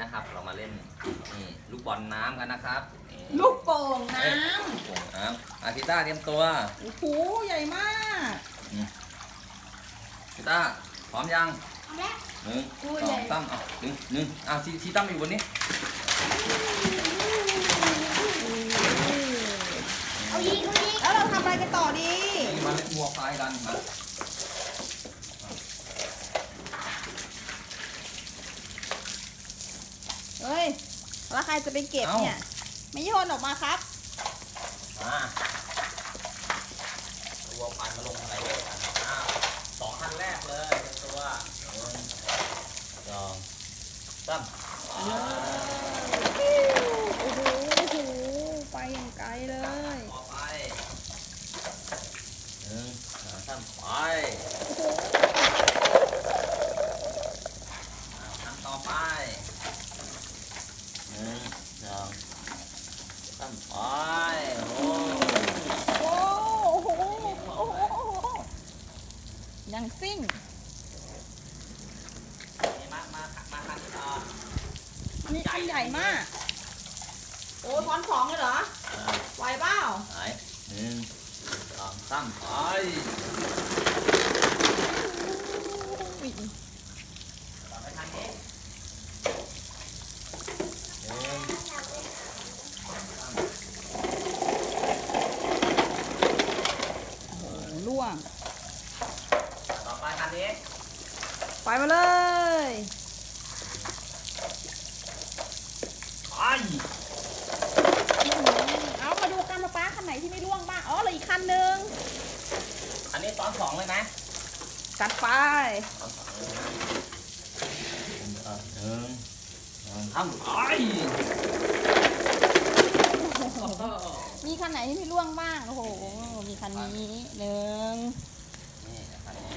นะครับ เรามาเล่นนี่ลูกบอลน้ำกันนะครับนี่ลูกโป่งน้เอ้ยลูกโป่งน้ำอาทิต้าเตรียมตัวำโอ้โหใหญ่มากอาทิต้าพร้อมยังเอาแล้วหนึ่งตัวสใหญ่องสามเอาหนึ่งหนึ่งอะที่ที่ตั้มอยู่บนนี้เอายิงเอายิงแล้วเราทำอะไรกันต่อดี นี่มาเล่นวัวควายกันมา เฮ้ยแล้วใครจะไปเก็บเนี่ย ไม่โยนออกมาครับมาวัวควายมาลงอะไรด้วยกันอ้าวสองคันแรกเลยเตรียมตัวหนึ่งสองสามโอ้โหโอ้โหไปอย่างไกลเลยต่อไปหนึ่งสองสามไปอ่าคันต่อไปหนึ่งสอง ตั้มไปโอ้โอ้โหโอ้โหโอ้โหยังซิ่งนี่มามามาคันที่ต่ออันนี้อันใหญ่มาก โอ้ซ้อนสองเลยเหรอไหวเปล่าไหนหนึ่งสองสามไป อุ๊ย ต่อไปทางนี้หนึ่ง โอ้โหล่ว งต่อไปทางนี้ไปมาเลยไปเอามาดูกันมาป้าคันไหนที่ไม่ร่วงบ้าง อ๋อเหลืออีกคันหนึ่งอันนี้ตอนสองเลยไหมจัดไปตอนสองเลยนะหนึ่งสองหนึ่งสองสา มไปมีคันไหนที่ไม่ร่วงบ้าง โอ้โห มีคันนี้หนึ่งนี่คันนี้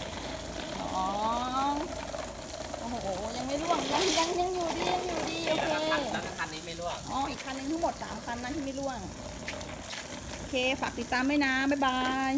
สองโอ้โห ยังไม่ร่วง ยังยังยังอยู่ดียังอยู่ดีโอแล้วเคก็คันแล้วก็คันนี้ไม่ร่วง อ๋อ อีกคันหนึงทั้งหมดสามคันนะที่ไม่ร่วง โอเค ฝากติดตามด้วยนะ บ๊ายบาย